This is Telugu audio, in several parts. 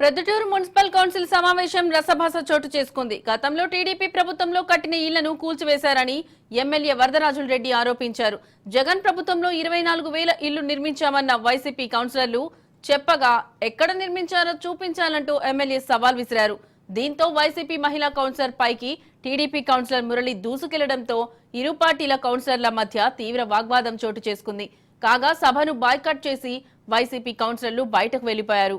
ప్రొద్దుటూరు మున్సిపల్ కౌన్సిల్ సమావేశం రసభాస చోటు చేసుకుంది. గతంలో టీడీపీ ప్రభుత్వంలో కట్టిన ఇళ్ళను కూల్చివేశారని ఎమ్మెల్యే వరదరాజుల రెడ్డి ఆరోపించారు. జగన్ ప్రభుత్వంలో ఇరవై నాలుగు వేల ఇళ్ళు నిర్మించామన్న వైసీపీ కౌన్సిలర్లు చెప్పగా ఎక్కడ నిర్మించారో చూపించాలంటూ ఎమ్మెల్యే సవాల్ విసిరారు. దీంతో వైసీపీ మహిళా కౌన్సిలర్ పైకి టీడీపీ కౌన్సిలర్ మురళి దూసుకెళ్ళడంతో ఇరు పార్టీల కౌన్సిలర్ల మధ్య తీవ్ర వాగ్వాదం చోటు చేసుకుంది. కాగా సభను బాయ్కట్ చేసి వైసీపీ కౌన్సిలర్లు బయటకు వెళ్ళిపోయారు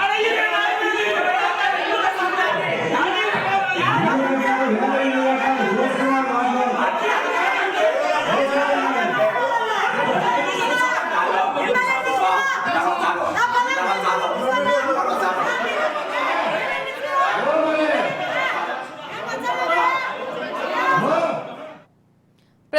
อะไรยังไง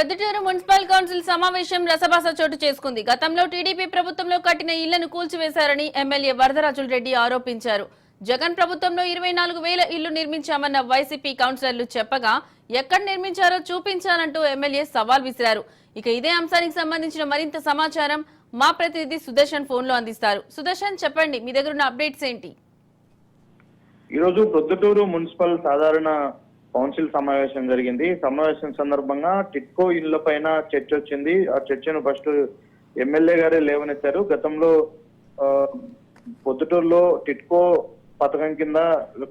ప్రొద్దుటూరు మున్సిపల్ కౌన్సిల్ సమావేశం రసభాస చోటు చేసుకుంది. గతంలో టీడీపీ ప్రభుత్వంలో కట్టిన ఇళ్ళను కూల్చివేశారని ఎమ్మెల్యే వరదరాజుల రెడ్డి ఆరోపించారు. జగన్ ప్రభుత్వంలో ఇరవై నాలుగు వేల ఇళ్ళు నిర్మించామన్న వైసీపీ కౌన్సిలర్లు చెప్పగా ఎక్కడ నిర్మించారో చూపించాలంటూ ఎమ్మెల్యే సవాల్ విసిరారు. ఇక ఇదే అంశానికి సంబంధించిన మరింత సమాచారం మా ప్రతినిధి సుదర్శన్ ఫోన్లో అందిస్తారు. సుదర్శన్ చెప్పండి మీ దగ్గర ఉన్న అప్డేట్స్ ఏంటి? ఈరోజు ప్రొద్దుటూరు మున్సిపల్ సాధారణ కౌన్సిల్ సమావేశం జరిగింది. సమావేశం సందర్భంగా టిట్కో ఇళ్ళ పైన చర్చ వచ్చింది. ఆ చర్చను ఫస్ట్ ఎమ్మెల్యే గారే లేవనెత్తారు. గతంలో పొద్దుటూరులో టిట్కో పథకం కింద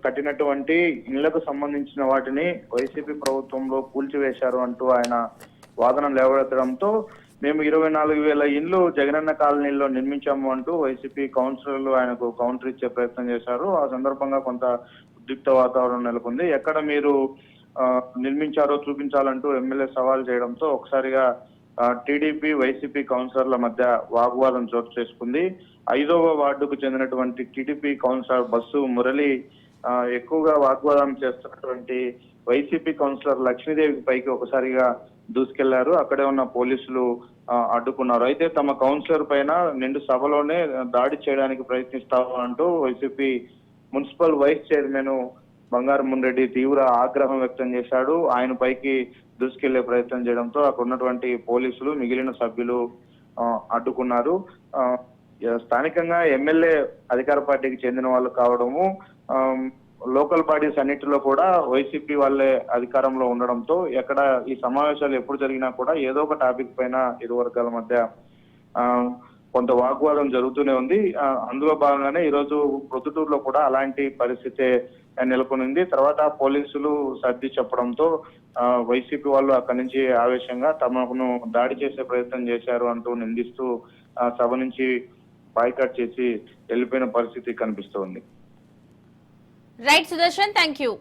కట్టినటువంటి ఇళ్ళకు సంబంధించిన వాటిని వైసీపీ ప్రభుత్వంలో కూల్చివేశారు అంటూ ఆయన వాదన లేవనెత్తడంతో మేము ఇరవై నాలుగు వేల ఇండ్లు జగనన్న కాలనీలో నిర్మించాము అంటూ వైసీపీ కౌన్సిలర్లు ఆయనకు కౌంటర్ ఇచ్చే ప్రయత్నం చేశారు. ఆ సందర్భంగా కొంత ఉద్రిక్త వాతావరణం నెలకొంది. ఎక్కడ మీరు నిర్మించారో చూపించాలంటూ ఎమ్మెల్యే సవాల్ చేయడంతో ఒకసారిగా టీడీపీ వైసీపీ కౌన్సిలర్ల మధ్య వాగ్వాదం చోటు చేసుకుంది. ఐదవ వార్డుకు చెందినటువంటి టీడీపీ కౌన్సిలర్ బస్సు మురళి ఎక్కువగా వాగ్వాదం చేస్తున్నటువంటి వైసీపీ కౌన్సిలర్ లక్ష్మీదేవి పైకి ఒకసారిగా దూసుకెళ్ళారు. అక్కడే ఉన్న పోలీసులు అడ్డుకున్నారు. అయితే తమ కౌన్సిలర్ పైన నిండు సభలోనే దాడి చేయడానికి ప్రయత్నిస్తామంటూ YCP municipal vice chairman Bangaru Munreddy తీవ్ర ఆగ్రహం వ్యక్తం చేశాడు. ఆయన పైకి దూసుకెళ్ళే ప్రయత్నం చేయడంతో అక్కడ ఉన్నటువంటి పోలీసులు మిగిలిన సభ్యులు అడ్డుకున్నారు. స్థానికంగా ఎమ్మెల్యే అధికార పార్టీకి చెందిన వాళ్ళు కావడము లోకల్ బాడీస్ అన్నిటిలో కూడా వైసీపీ వాళ్ళే అధికారంలో ఉండడంతో ఎక్కడ ఈ సమావేశాలు ఎప్పుడు జరిగినా కూడా ఏదో ఒక టాపిక్ పైన ఇరు వర్గాల మధ్య ఆ, కొంత వాగ్వాదం జరుగుతూనే ఉంది. అందులో భాగంగానే ఈరోజు ప్రొద్దుటూరులో కూడా అలాంటి పరిస్థితే నెలకొనింది. తర్వాత పోలీసులు సర్ది చెప్పడంతో వైసీపీ వాళ్ళు అక్కడి నుంచి ఆవేశంగా తమను దాడి చేసే ప్రయత్నం చేశారు అంటూ నిందిస్తూ సభ నుంచి బాయ్కాట్ చేసి వెళ్ళిపోయిన పరిస్థితి కనిపిస్తోంది. Right Sudarshan thank you